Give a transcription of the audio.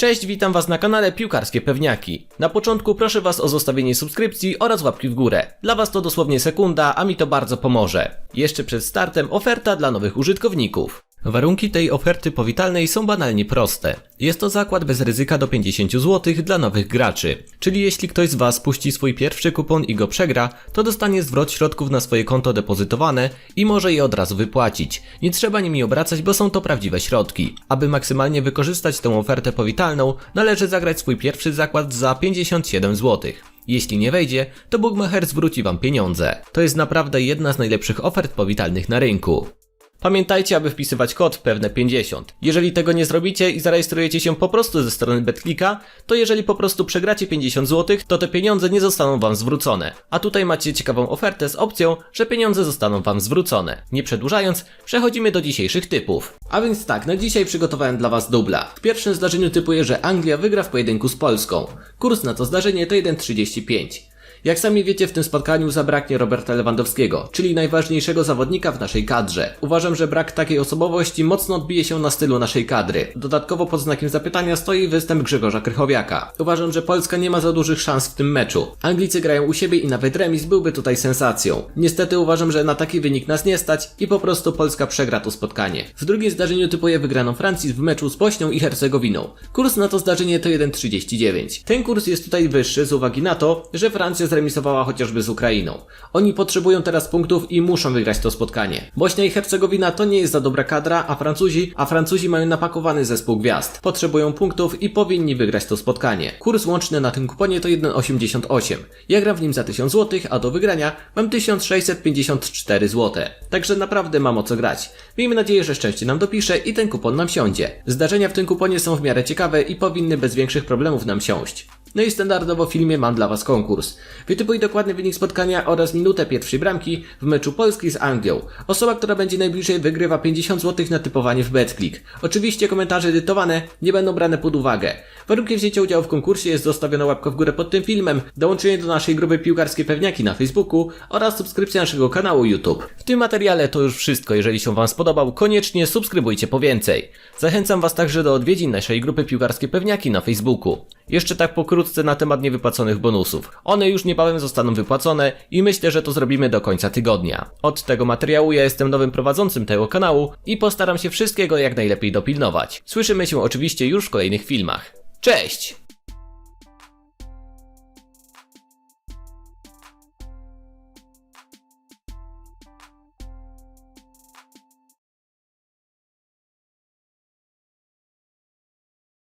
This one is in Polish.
Cześć, witam was na kanale Piłkarskie Pewniaki. Na początku proszę was o zostawienie subskrypcji oraz łapki w górę. Dla was to dosłownie sekunda, a mi to bardzo pomoże. Jeszcze przed startem oferta dla nowych użytkowników. Warunki tej oferty powitalnej są banalnie proste. Jest to zakład bez ryzyka do 50 zł dla nowych graczy. Czyli jeśli ktoś z Was puści swój pierwszy kupon i go przegra, to dostanie zwrot środków na swoje konto depozytowane i może je od razu wypłacić. Nie trzeba nimi obracać, bo są to prawdziwe środki. Aby maksymalnie wykorzystać tę ofertę powitalną, należy zagrać swój pierwszy zakład za 57 zł. Jeśli nie wejdzie, to Bookmacher zwróci Wam pieniądze. To jest naprawdę jedna z najlepszych ofert powitalnych na rynku. Pamiętajcie, aby wpisywać kod pewne 50. Jeżeli tego nie zrobicie i zarejestrujecie się po prostu ze strony BetClicka, to jeżeli po prostu przegracie 50 zł, to te pieniądze nie zostaną wam zwrócone. A tutaj macie ciekawą ofertę z opcją, że pieniądze zostaną wam zwrócone. Nie przedłużając, przechodzimy do dzisiejszych typów. A więc tak, na dzisiaj przygotowałem dla was dubla. W pierwszym zdarzeniu typuję, że Anglia wygra w pojedynku z Polską. Kurs na to zdarzenie to 1,35. Jak sami wiecie, w tym spotkaniu zabraknie Roberta Lewandowskiego, czyli najważniejszego zawodnika w naszej kadrze. Uważam, że brak takiej osobowości mocno odbije się na stylu naszej kadry. Dodatkowo pod znakiem zapytania stoi występ Grzegorza Krychowiaka. Uważam, że Polska nie ma za dużych szans w tym meczu. Anglicy grają u siebie i nawet remis byłby tutaj sensacją. Niestety uważam, że na taki wynik nas nie stać i po prostu Polska przegra to spotkanie. W drugim zdarzeniu typuję wygraną Francji w meczu z Bośnią i Hercegowiną. Kurs na to zdarzenie to 1,39. Ten kurs jest tutaj wyższy z uwagi na to, że Francja zremisowała chociażby z Ukrainą. Oni potrzebują teraz punktów i muszą wygrać to spotkanie. Bośnia i Hercegowina to nie jest za dobra kadra, a Francuzi, a Francuzi mają napakowany zespół gwiazd. Potrzebują punktów i powinni wygrać to spotkanie. Kurs łączny na tym kuponie to 1,88. Ja gram w nim za 1000 zł, a do wygrania mam 1654 zł. Także naprawdę mam o co grać. Miejmy nadzieję, że szczęście nam dopisze i ten kupon nam siądzie. Zdarzenia w tym kuponie są w miarę ciekawe i powinny bez większych problemów nam siąść. No i standardowo w filmie mam dla Was konkurs. Wytypuj dokładny wynik spotkania oraz minutę pierwszej bramki w meczu Polski z Anglią. Osoba, która będzie najbliżej wygrywa 50 zł na typowanie w BetClick. Oczywiście komentarze edytowane nie będą brane pod uwagę. Warunkiem wzięcia udziału w konkursie jest zostawiona łapka w górę pod tym filmem, dołączenie do naszej grupy Piłkarskie Pewniaki na Facebooku oraz subskrypcja naszego kanału YouTube. W tym materiale to już wszystko. Jeżeli się Wam spodobał, koniecznie subskrybujcie po więcej. Zachęcam Was także do odwiedzin naszej grupy Piłkarskie Pewniaki na Facebooku. Jeszcze tak pokrótce na temat niewypłaconych bonusów. One już niebawem zostaną wypłacone i myślę, że to zrobimy do końca tygodnia. Od tego materiału ja jestem nowym prowadzącym tego kanału i postaram się wszystkiego jak najlepiej dopilnować. Słyszymy się oczywiście już w kolejnych filmach. Cześć!